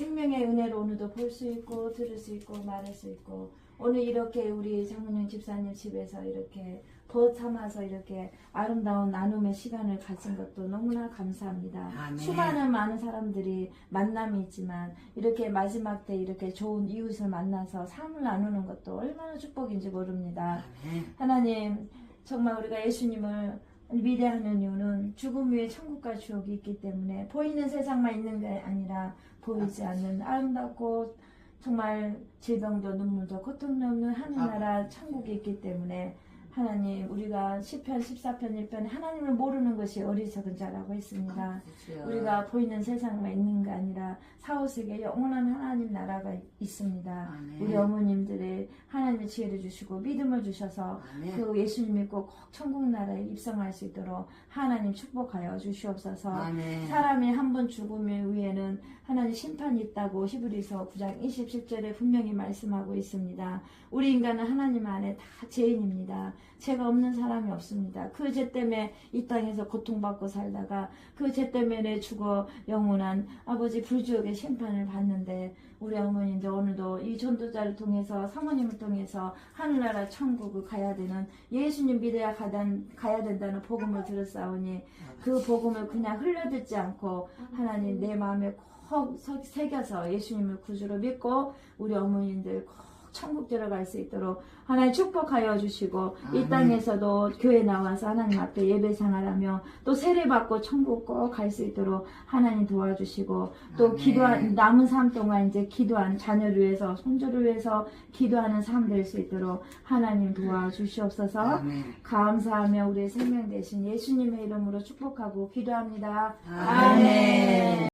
생명의 은혜를 오늘도 볼 수 있고 들을 수 있고 말할 수 있고 오늘 이렇게 우리 장문영 집사님 집에서 이렇게 더 참아서 이렇게 아름다운 나눔의 시간을 가진 것도 너무나 감사합니다. 아멘. 수많은 많은 사람들이 만남이 있지만 이렇게 마지막 때 이렇게 좋은 이웃을 만나서 삶을 나누는 것도 얼마나 축복인지 모릅니다. 아멘. 하나님 정말 우리가 예수님을 미대하는 이유는 죽음 위에 천국과 지옥이 있기 때문에 보이는 세상만 있는 게 아니라 보이지 않는 아름답고 정말 질병도 눈물도 고통도 없는 하늘나라 천국이 있기 때문에 하나님 우리가 10편 14편 1편에 하나님을 모르는 것이 어리석은 자라고 했습니다. 그렇죠. 우리가 보이는 세상만 있는 게 아니라 사후세계 영원한 하나님 나라가 있습니다. 아멘. 우리 어머님들의 하나님의 지혜를 주시고 믿음을 주셔서 아멘. 그 예수님 믿고 꼭 천국 나라에 입성할 수 있도록 하나님 축복하여 주시옵소서. 아멘. 사람이 한 번 죽으면 위에는 하나님 심판이 있다고 히브리서 9장 27절에 분명히 말씀하고 있습니다. 우리 인간은 하나님 안에 다 죄인입니다. 죄가 없는 사람이 없습니다. 그 죄 때문에 이 땅에서 고통받고 살다가 그 죄 때문에 죽어 영원한 아버지 불지옥의 심판을 받는데 우리 어머님들 오늘도 이 전도자를 통해서 사모님을 통해서 하늘나라 천국을 가야 되는 예수님 믿어야 가단, 가야 된다는 복음을 들었사오니 그 복음을 그냥 흘려듣지 않고 하나님 내 마음에 콕 서- 새겨서 예수님을 구주로 믿고 우리 어머님들 꼭 천국 들어갈 수 있도록 하나님 축복하여 주시고 이 아멘. 땅에서도 교회 나와서 하나님 앞에 예배 생활하며 또 세례 받고 천국 꼭 갈 수 있도록 하나님 도와주시고 또 아멘. 기도한 남은 삶 동안 이제 기도한 자녀를 위해서 손주를 위해서 기도하는 삶 될 수 있도록 하나님 도와주시옵소서. 아멘. 감사하며 우리의 생명 대신 예수님의 이름으로 축복하고 기도합니다. 아멘.